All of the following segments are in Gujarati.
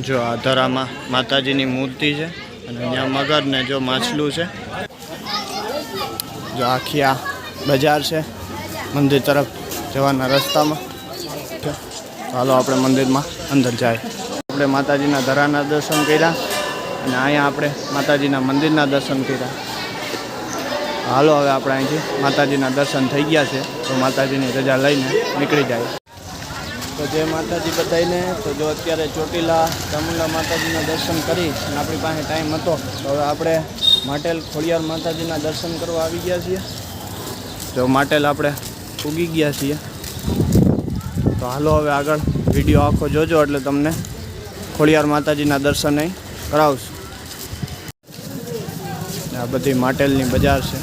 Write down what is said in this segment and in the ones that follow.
જો આ ધરામાં માતાજીની મૂર્તિ છે અને અહીંયા મગર ને જો માછલું છે. જો આખી આ બજાર છે, મંદિર તરફ જવાના રસ્તામાં. ચાલો આપણે મંદિરમાં અંદર જાય. આપણે માતાજીના ધરાના દર્શન કર્યા અને અહીંયા આપણે માતાજીના મંદિરના દર્શન કર્યા. હાલો, હવે આપણે અહીંથી માતાજીના દર્શન થઈ ગયા છે, તો માતાજીની રજા લઈને નીકળી જાય. તો જય માતાજી બધાને તો જો અત્યારે ચોટીલા ચામુંડા માતાજીના દર્શન કરી અને આપણી પાસે ટાઈમ હતો, તો હવે આપણે માટેલ ખોડિયાર માતાજીના દર્શન કરવા આવી ગયા છીએ. જો માટેલ આપણે ઉગી ગયા છીએ. તો હાલો હવે આગળ વીડિયો આખો જોજો એટલે તમને ખોડિયાર માતાજીના દર્શન અહીં કરાવશું. આ બધી માટેલની બજાર છે.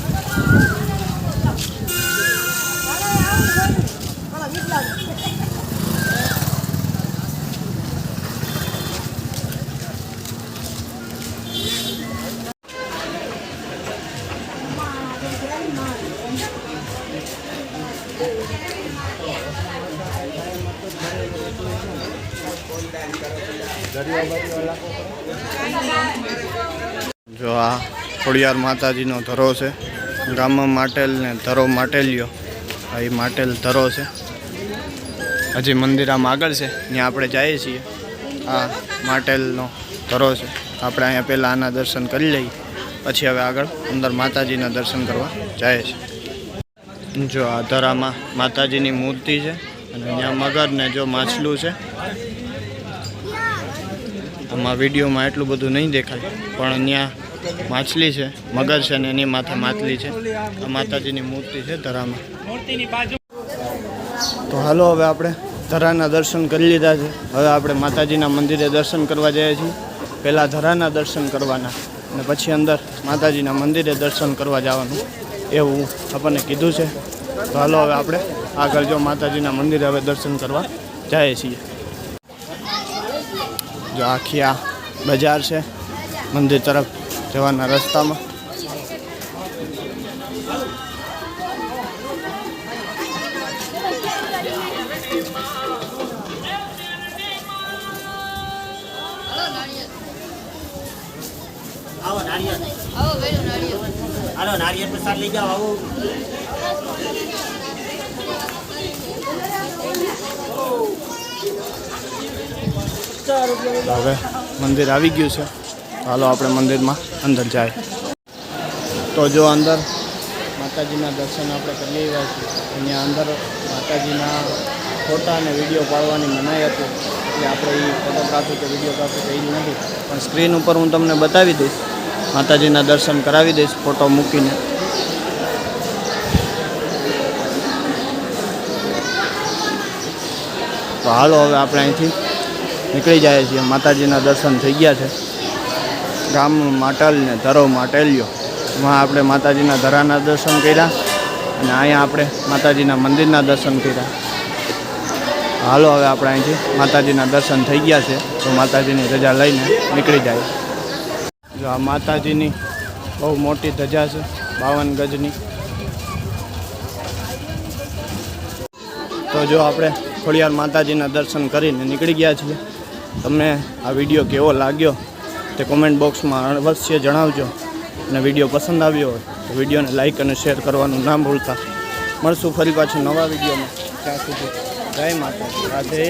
જો આ ખોડિયાર માતાજીનો ધરો છે. ગામમાં માટેલ ને ધરો માટેલિયો. એ માટેલ ધરો છે. હજી મંદિર આમ આગળ છે. ત્યાં આપણે જઈએ છીએ. આ માટેલનો ધરો છે. આપણે અહીંયા પહેલાં આના દર્શન કરી લઈએ. પછી હવે આગળ અંદર માતાજીના દર્શન કરવા જાય છે. જો આ ધરામાં માતાજીની મૂર્તિ છે અને ત્યાં મગર ને જો માછલું છે. આમાં વિડીયોમાં એટલું બધું નહીં દેખાય, પણ ત્યાં માછલી છે, મગર છે અને એની માથે માછલી છે. આ માતાજીની મૂર્તિ છે ધરામાં. તો હાલો હવે આપણે ધરાના દર્શન કરી લીધા છે. હવે આપણે માતાજીના મંદિરે દર્શન કરવા જઈએ છીએ. પહેલાં ધરાના દર્શન કરવાના. અને પછી અંદર માતાજીના મંદિરે દર્શન કરવા જવાનું એવું આપણને કીધું છે. તો હાલો હવે આપણે આગળ જો માતાજીના મંદિરે હવે દર્શન કરવા જઈએ છીએ. જો આખી આ બજાર છે, મંદિર તરફ જવાના રસ્તામાં. આવો નારિયેળ. આવો વેલું નારિયેળ. હાલો નારિયેળ પ્રસાદ લઈ જાઓ આવો. હવે મંદિર આવી ગયું છે. હાલો આપણે મંદિરમાં અંદર જાય. તો જો અંદર માતાજીના દર્શન આપણે કરી લેવા છીએ અહીંયા અંદર માતાજીના ફોટા અને વીડિયો પાડવાની મનાઈ હતી. એટલે આપણે એ ફોટોગ્રાફી કે વિડીયોગ્રાફી કરી નથી. પણ સ્ક્રીન ઉપર હું તમને બતાવી દઈશ. માતાજીના દર્શન કરાવી દઈશ, ફોટો મૂકીને. તો હાલો હવે આપણે અહીંથી નીકળી જાય છીએ. માતાજીના દર્શન થઈ ગયા છે. ગામ માટલ ને ધરો માટેલ્યો. એમાં આપણે માતાજીના ધરાના દર્શન કર્યા અને અહીંયા આપણે માતાજીના મંદિરના દર્શન કર્યા. હાલો હવે આપણે અહીંથી માતાજીના દર્શન થઈ ગયા છે. તો માતાજીની રજા લઈને નીકળી જાય. જો આ માતાજીની બહુ મોટી ધજા છે, બાવન ગજની. તો જો આપણે ખોડિયાર માતાજીના દર્શન કરીને નીકળી ગયા છીએ. તમને આ વીડિયો કેવો લાગ્યો તે કોમેન્ટ બોક્સમાં અવશ્ય જણાવજો. અને વીડિયો પસંદ આવ્યો હોય તો વિડીયોને લાઇક અને શેર કરવાનું ના ભૂલતા. મળશું ફરી પાછું નવા વિડીયોમાં. ત્યાં સુધી જય માતા રાધે.